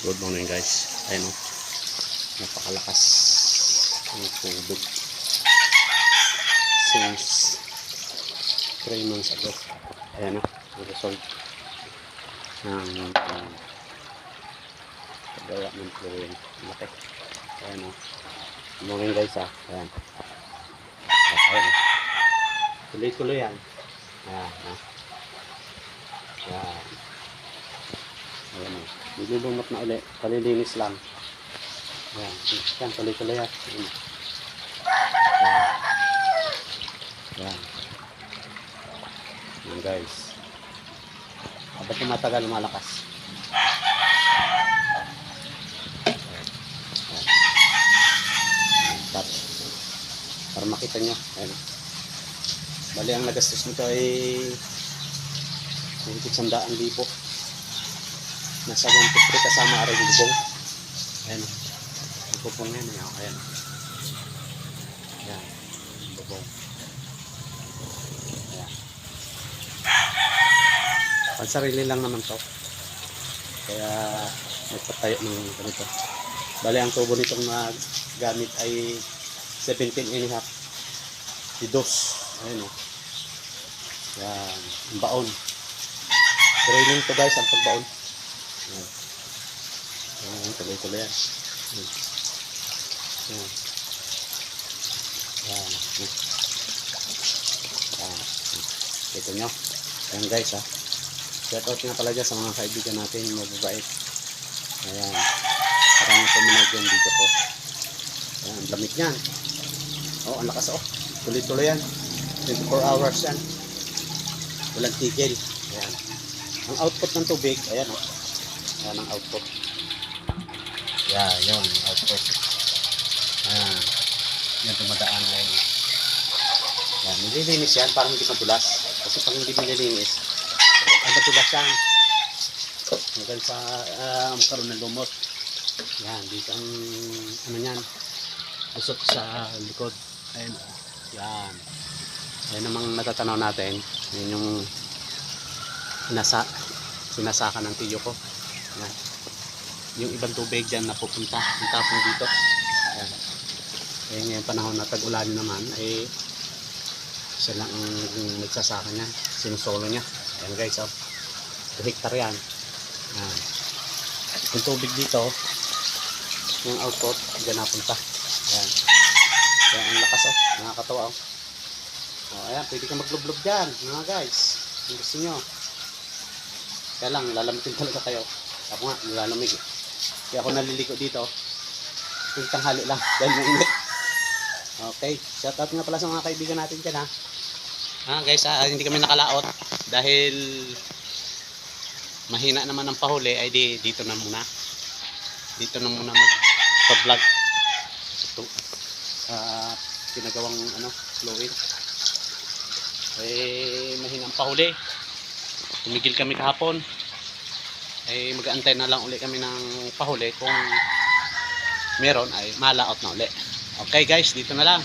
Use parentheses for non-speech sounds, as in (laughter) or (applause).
Good morning guys. Ayun o. Napakalakas ng tubig. Since 3 months ago. Ayan o. Ang result ng um, ng flooring. Laki. Ayan o. Good morning guys ha. Ayan. Ayan o. Tuloy-tuloy yan. Ayan. ha. Ayan. Nilulunok na ulit. Kalilinis lang. Ayan. Yan, tuloy-tuloy yan. Ayan. Ayan guys. Habang tumatagal. Ayan. Tapos, para makita nyo. Ayan. Bali, ang nagastos nito ay mahigit sandaan libo. Nasa 150 kasama aray yung bubong. Ayan. Yung bubong yan. Ayan. Ayan. Ayan. Yung bubong. Ayan. Pansarili lang naman to. Kaya nagpatayo ng ganito. Bali, ang tubo nitong gamit ay 17 and a half. Didos. Ayan o. Yan. Ang baon. Training to guys ang pagbaon. Yan. Yan. Tuloy-tuloy yan. Yan. Yan. Yan. Yan. Yan. Ito nyo. Yan guys ha. Shout out nga pala dyan sa mga kaibigan natin mababait. Ayan. Parang pumunag yan dito ko. Ayan. Ang lamig yan. Oh, ang lakas oh. Tuloy-tuloy yan. 24 hours yan. Walang tigil. Ayan. Ang output ng tubig, ayan o. Ayan ang output. Yeah, yun, ang output. Ayan. Yan tumadaan. Ayan. Ayan, nililinis yan para hindi madulas. Kasi pag hindi nililinis, ay madulas yan. Hanggang sa uh, magkaroon ng lumot. Yan, dito ang ano yan. Usot sa likod. Ayan. o. Yan. Yan namang natatanaw natin. Yan yung nasa sinasaka ng tiyo ko. Yan. Yung ibang tubig dyan na pupunta. Yung tapong dito. Yan. Eh ngayon panahon na tag-ulan naman eh siya lang ang nagsasaka niya. Sinusolo niya. Ayan guys oh. 2 hektar yan. Yan. Yung tubig dito yung output dyan napunta. Ayan. Kaya ang lakas oh. Nakakatawa oh. Oh, ayan, pwede ka maglublog dyan, mga guys. Kung gusto nyo. Kaya lang, lalamitin talaga kayo. Ako nga, nilalamig eh. Kaya ako naliliko dito. Kung tanghali lang, (laughs) dahil mainit. Okay, shout out nga pala sa mga kaibigan natin dyan ha. Ah, guys, ah, hindi kami nakalaot dahil mahina naman ang pahuli ay di dito na muna. Dito na muna mag-vlog. Ito, ah, pinagawang ano, flowing eh mahinang pahuli tumigil kami kahapon eh mag-aantay na lang uli kami ng pahuli kung meron ay malaot na uli. Okay guys dito na lang